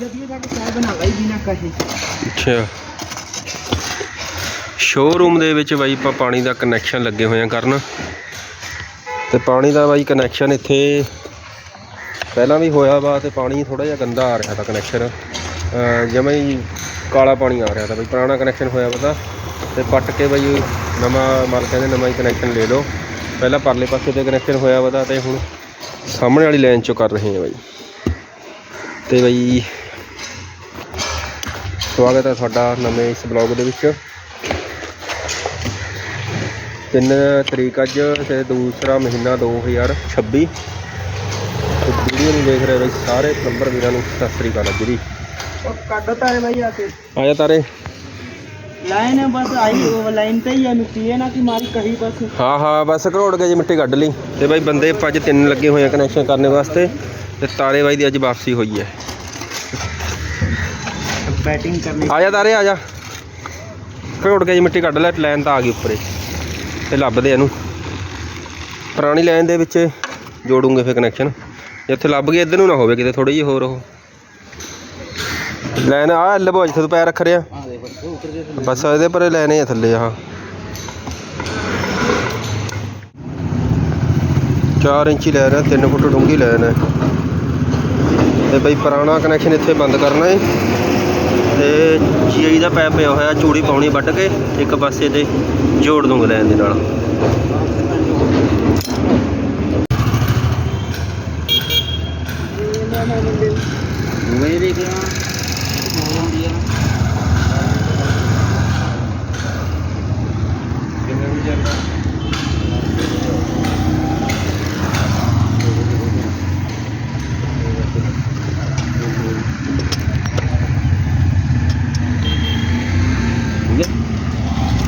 ਜਦ ਇਹ ਸਾਡੇ ਚਾਹ ਬਣਾ ਲਈ ਬਿਨਾ ਕਹੇ। ਅੱਛਾ। ਸ਼ੋਰੂਮ ਦੇ ਵਿੱਚ ਬਾਈ ਆਪਾਂ ਪਾਣੀ ਦਾ ਕਨੈਕਸ਼ਨ ਲੱਗੇ ਹੋਏ ਆ ਕਰਨ। ਤੇ ਪਾਣੀ ਦਾ ਬਾਈ ਕਨੈਕਸ਼ਨ ਇੱਥੇ ਪਹਿਲਾਂ ਵੀ ਹੋਇਆ ਵਾ ਤੇ ਪਾਣੀ ਥੋੜਾ ਜਿਹਾ ਗੰਦਾ ਆ ਰਿਹਾ ਤਾਂ ਕਨੈਕਸ਼ਨ ਜਿਵੇਂ ਹੀ ਕਾਲਾ ਪਾਣੀ ਆ ਰਿਹਾ ਤਾਂ ਬਈ, ਪੁਰਾਣਾ ਕਨੈਕਸ਼ਨ ਹੋਇਆ ਵਾ ਤਾਂ। ਤੇ ਪੱਟ ਕੇ ਬਈ ਨਵਾਂ ਮਾਲਕ ਕਹਿੰਦੇ ਨਵਾਂ ਹੀ ਕਨੈਕਸ਼ਨ ਲੈ ਲਓ। ਪਹਿਲਾਂ ਪਰਲੇ ਪਾਸੇ ਤੇ ਕਨੈਕਸ਼ਨ ਹੋਇਆ ਵਾ ਤਾਂ ਤੇ ਹੁਣ ਸਾਹਮਣੇ ਵਾਲੀ ਲਾਈਨ ਚੋਂ ਕਰ ਰਹੇ ਆ ਬਾਈ। ਤੇ ਬਾਈ ਸਵਾਗਤ ਹੈ ਤੁਹਾਡਾ ਨਵੇਂ ਇਸ ਬਲੌਗ ਦੇ ਵਿੱਚ। ਤਿੰਨ ਤਰੀਕ ਅੱਜ ਤੇ ਦੂਸਰਾ ਮਹੀਨਾ 2026 ਵੀਡੀਓ ਨੂੰ ਦੇਖ ਰਹੇ ਬਈ ਸਾਰੇ ਪਲੰਬਰ ਵੀਰਾਂ ਨੂੰ। ਸਤਿ ਸ੍ਰੀ ਅਕਾਲ ਅੱਜ ਦੀ ਕੱਢ ਤਾਰੇ ਭਾਈ ਆ ਕੇ। ਆ ਤਾਰੇ। ਲਾਈਨ ਬਸ ਆਈ ਲਾਈਨ ਤੇ ਹੀ ਹੈ ਮਿੱਟੀ ਨਾ ਕਿ ਮਾਰੀ ਕਹੀ ਬਸ। ਹਾਂ ਹਾਂ ਬਸ ਘਰੋੜ ਕੇ ਜੀ ਮਿੱਟੀ ਕੱਢ ਲਈ। ਤੇ ਬਾਈ ਬੰਦੇ ਪੰਜ ਤਿੰਨ ਲੱਗੇ ਹੋਏ ਆ ਕਨੈਕਸ਼ਨ ਕਰਨ ਵਾਸਤੇ। ਤੇ ਤਾਰੇ ਬਾਈ ਦੀ ਅੱਜ ਵਾਪਸੀ ਹੋਈ ਹੈ। बैटिंग करने ਆ ਜਾ ਤਾਰੇ ਆ ਜਾ ਘਰੋੜ ਕੇ ਜੀ ਮਿੱਟੀ ਕੱਢ ਲੈ ਲਾਈਨ ਤਾਂ ਆ ਗਈ ਉੱਪਰੇ ਤੇ ਲੱਭਦੇ ਇਹਨੂੰ ਪੁਰਾਣੀ ਲਾਈਨ ਦੇ ਵਿੱਚ ਜੋੜੂਗੇ ਫਿਰ ਕਨੈਕਸ਼ਨ ਜਿੱਥੇ ਲੱਭ ਗਈ ਇੱਧਰ ਨੂੰ ਨਾ ਹੋਵੇ ਕਿਤੇ ਥੋੜੀ ਜਿਹੀ ਹੋਰ ਉਹ ਲਾਈਨ ਆ ਐਲ ਬੋ ਜਿੱਥੇ ਤੂੰ ਪੈਰ ਰੱਖ ਰਿਹਾ हाँ देखो ऊपर से ਬਸ ਇਹਦੇ ਪਰੇ ਲੈਣੇ ਆ ਥੱਲੇ ਆਹ 4 ਇੰਚੀ ਲੈ ਰਿਹਾ 3 ਫੁੱਟ ਡੂੰਘੀ ਲੈ ਰਿਹਾ ਤੇ ਬਈ ਪੁਰਾਣਾ ਕਨੈਕਸ਼ਨ ਇੱਥੇ ਬੰਦ ਕਰਨਾ ਹੈ ਤੇ ਜੀਆਈ ਦਾ ਪੈਪ ਪਿਆ ਹੋਇਆ, ਚੂੜੀ ਪਾਉਣੀ ਵੱਢ ਕੇ ਇੱਕ ਪਾਸੇ ਤੇ ਜੋੜ ਦੂੰਗਾ ਲੈਣ ਦੇ ਨਾਲ। मेरे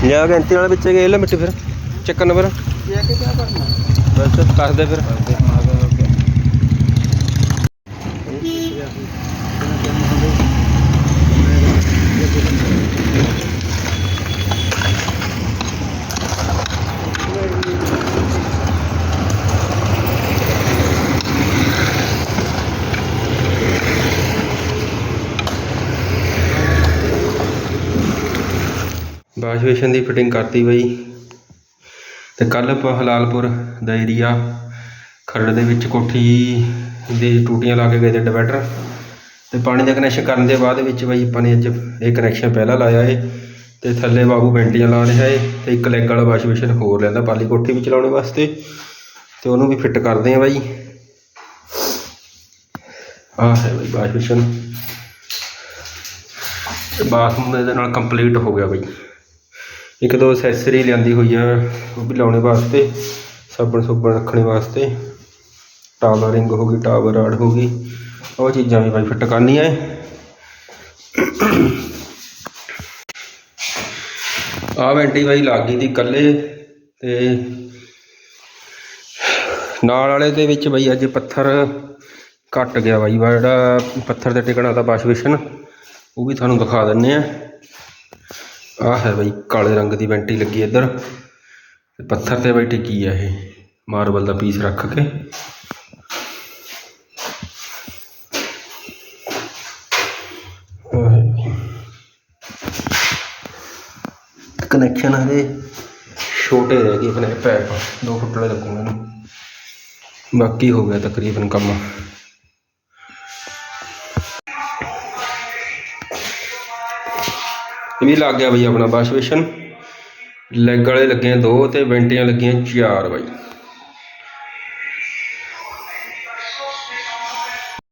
ਜਾ ਕੇ ਅੰਤੀ ਨਾਲ ਵਿੱਚ ਗਏ ਲੈ ਮਿੱਟੀ ਫਿਰ ਚੱਕਰ ਨੰਬਰ ਜਾ ਕੇ ਕੀ ਕਰਨਾ ਬਸ ਕੱਸ ਦੇ ਫਿਰ Thank you. ਵਾਸ਼ ਬੇਸ਼ਨ ਦੀ ਫਿਟਿੰਗ ਕਰਤੀ ਬਈ। ਤੇ ਕੱਲ ਆਪਾਂ ਹਲਾਲਪੁਰ ਦਾ ਏਰੀਆ ਖਰੜ ਦੇ ਵਿੱਚ ਕੋਠੀ ਦੀ ਟੂਟੀਆਂ ਲਾ ਕੇ ਗਏ ਤੇ ਡਿਵਾਈਡਰ ਤੇ ਪਾਣੀ ਦਾ ਕਨੈਕਸ਼ਨ ਕਰਨ ਦੇ ਬਾਅਦ ਵਿੱਚ ਬਈ ਆਪਾਂ ਨੇ ਅੱਜ ਇਹ ਕਨੈਕਸ਼ਨ ਪਹਿਲਾਂ ਲਾਇਆ ਏ। ਤੇ ਥੱਲੇ ਬਾਬੂ ਬੈਂਟੀਆਂ ਲਾ ਰਿਹਾ ਏ ਤੇ ਇੱਕ ਲੈਗ ਵਾਲਾ ਵਾਸ਼ ਬੇਸ਼ਨ ਹੋਰ ਲੈਂਦਾ ਪਾਲੀ ਕੋਠੀ ਵਿੱਚ ਲਾਉਣ ਵਾਸਤੇ। ਤੇ ਉਹਨੂੰ ਵੀ ਫਿੱਟ ਕਰਦੇ ਆ ਬਾਈ। ਆਹ ਹੈ ਬਈ ਵਾਸ਼ ਬੇਸ਼ਨ ਬਾਥਰੂਮ ਇਹਦੇ ਨਾਲ ਕੰਪਲੀਟ ਹੋ ਗਿਆ ਬਾਈ। ਇੱਕ ਦੋ ਅਸੈਸਰੀ ਲਿਆਂਦੀ ਹੋਈ ਆ ਉਹ ਵੀ ਲਾਉਣੇ ਵਾਸਤੇ, ਸਾਬਣ ਸੁਬਣ ਰੱਖਣੇ ਵਾਸਤੇ। ਟਾਵਰ ਰਿੰਗ ਹੋ ਗਈ, ਟਾਵਰ ਰਾਡ ਹੋ ਗਈ। ਉਹ ਚੀਜ਼ਾਂ ਵੀ ਬਾਈ ਫਿੱਟ ਕਰਨੀਆਂ ਹੈ ਆ ਵੈਂਟੀ ਬਾਈ ਲੱਗ ਗਈ ਦੀ ਕੱਲੇ ਤੇ ਨਾਲ ਵਾਲੇ ਦੇ ਵਿੱਚ ਬਾਈ ਅੱਜ ਪੱਥਰ ਘਟ ਗਿਆ ਬਾਈ, ਵਾ ਜਿਹੜਾ ਪੱਥਰ ਤੇ ਟਿਕਣਾ ਤਾਂ ਵਾਸ਼ਵੇਸ਼ਨ ਉਹ ਵੀ ਤੁਹਾਨੂੰ ਦਿਖਾ ਦਿੰਨੇ ਆ। ਆਹ ਹੈ ਬਈ ਕਾਲੇ ਰੰਗ ਦੀ ਵੈਂਟੀ ਲੱਗੀ ਇੱਧਰ। ਤੇ ਪੱਥਰ ਤੇ ਬਈ ਟਿੱਕੀ ਆ ਇਹ, ਮਾਰਬਲ ਦਾ ਪੀਸ ਰੱਖ ਕੇ। ਕਨੈਕਸ਼ਨ ਹਲੇ ਛੋਟੇ ਰਹਿ ਗਏ ਆਪਣੇ ਪੈਪ 2 ਫੁੱਟ ਵਾਲੇ ਲੱਗੂਗੇ ਇਹਨੂੰ। ਬਾਕੀ ਹੋ ਗਿਆ ਤਕਰੀਬਨ ਕੰਮ। ਇਹ ਵੀ ਲੱਗ ਗਿਆ ਬਈ ਆਪਣਾ, ਵਾਸ਼ ਬੇਸ਼ਨ। ਲੈਗ ਵਾਲੇ ਲੱਗੇ ਦੋ ਤੇ ਵੈਂਟੀਆਂ ਲੱਗੀਆਂ ਚਾਰ ਬਾਈ।